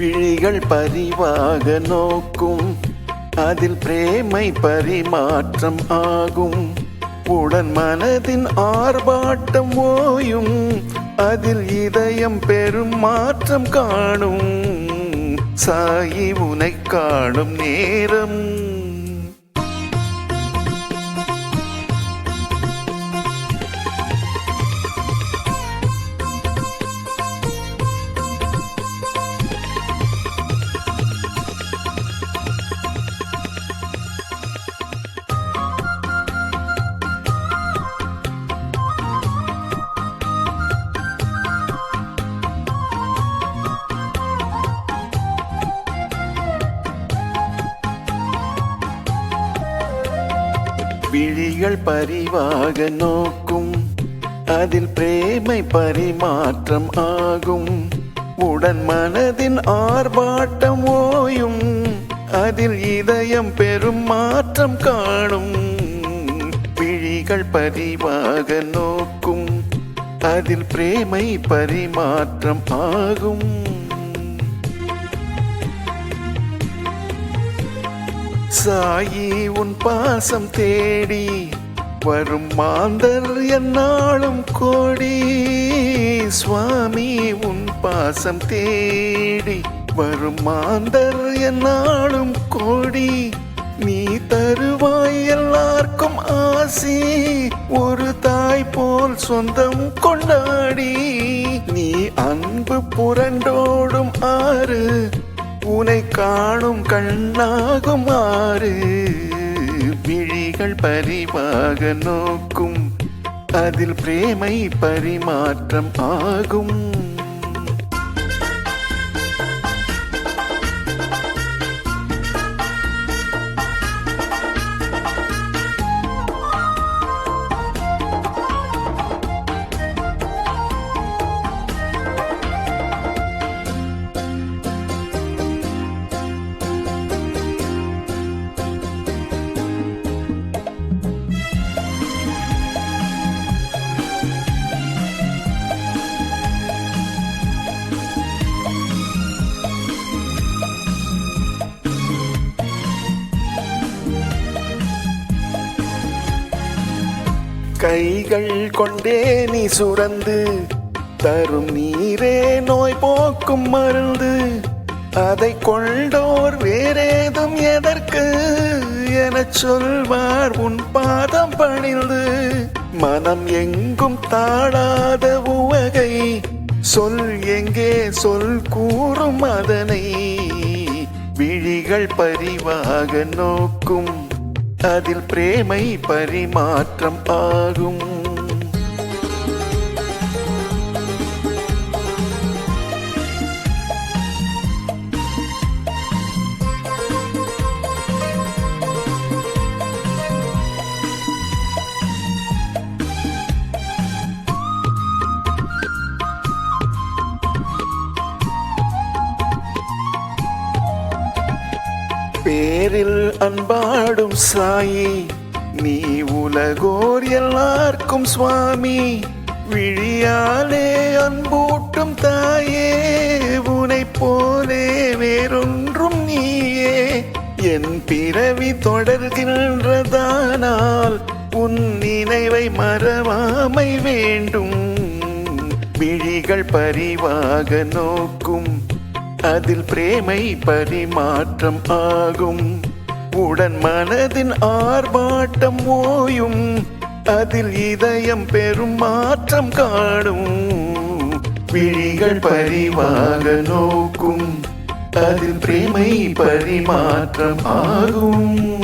விழிகள் பரிவாக நோக்கும். அதில் பிரேமை பரிமாற்றம் ஆகும். உடன் மனதின் ஆர்ப்பாட்டம் ஓயும். அதில் இதயம் பெரும் மாற்றம் காணும். சாயி உனை காணும் நேரம். விழிகள் பரிவாக நோக்கும். அதில் பிரேமை பரிமாற்றம் ஆகும். உடன் மனதின் ஆர்ப்பாட்டம் ஓயும். அதில் இதயம் பெரும் மாற்றம் காணும். விழிகள் பரிவாக நோக்கும். அதில் பிரேமை பரிமாற்றம் ஆகும். சாயி உன் பாசம் தேடி வரும் மாந்தர் என்னாலும் கோடி. சுவாமி உன் பாசம் தேடி வரும் மாந்தர் என்னாலும் கோடி. நீ தருவாய் எல்லாருக்கும் ஆசி ஒரு தாய் போல் சொந்தம் கொண்டாடி. நீ அன்பு புரண்டோடும் ஆறு உனை காணும் கண்ணாகும் ஆறு விழிகள் பரிவாக நோக்கும். அதில் பிரேமை பரிமாற்றம் ஆகும். கைகள் கொண்டே நீ சுரந்து தரும் நீரே நோய் போக்கும் மருந்து. அதை கொண்டோர் வேறேதும் எதற்கு எனச் சொல்வார் உன் பாதம் பணிந்து. மனம் எங்கும் தாழாத உவகை சொல் எங்கே சொல் கூறும் அதனை. விழிகள் பரிவாக நோக்கும் அதில் பிரேமை பரிமாற்றம் ஆகும். பேரில் அன்பாடும் சாயி நீ உலகோர் எல்லாருக்கும் சுவாமி. விழியாலே அன்பூட்டும் தாயே உனை போலே வேறொன்றும் நீயே. என் பிறவி தொடர்கின்றதானால் உன் நினைவை மறவாமை வேண்டும். விழிகள் பரிவாக நோக்கும் அதில் பிரேமை பரிமாற்றம் ஆகும். உடன் மனதின் ஆர்ப்பாட்டம் ஓயும். அதில் இதயம் பெரும் மாற்றம் காணும். விழிகள் பரிவாக நோக்கும். அதில் பிரேமை பரிமாற்றம் ஆகும்.